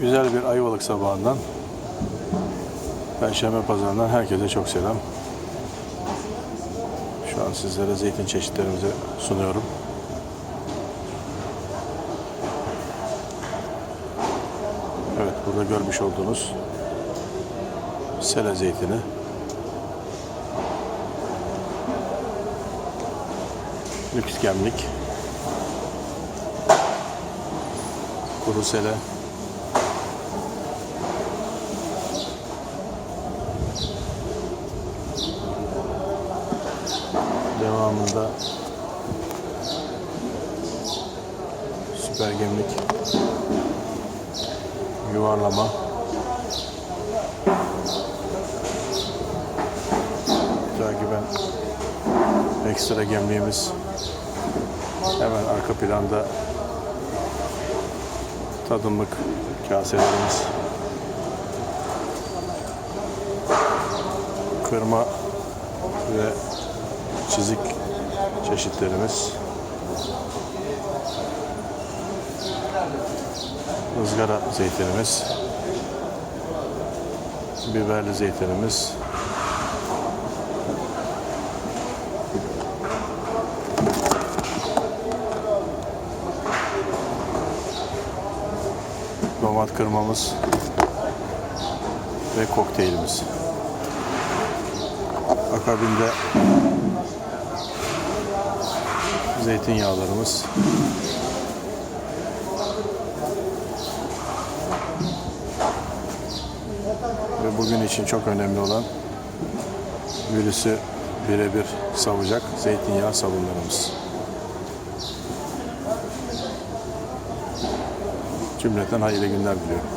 Güzel bir Ayvalık sabahından Perşembe pazarından herkese çok selam. Şu an sizlere zeytin çeşitlerimizi sunuyorum. Evet burada görmüş olduğunuz sele zeytini. Lüks gemlik. Kuru sele. Devamında süper gemlik yuvarlama. Takiben ekstra gemliğimiz hemen arka planda tadımlık kaselerimiz. Kırma ve çizik çeşitlerimiz. Izgara zeytinimiz. Biberli zeytinimiz. Domat kırmamız ve kokteylimiz. Akabinde zeytinyağlarımız ve bugün için çok önemli olan virüsü birebir savacak zeytinyağı sabunlarımız. Cümleten hayırlı günler diliyorum.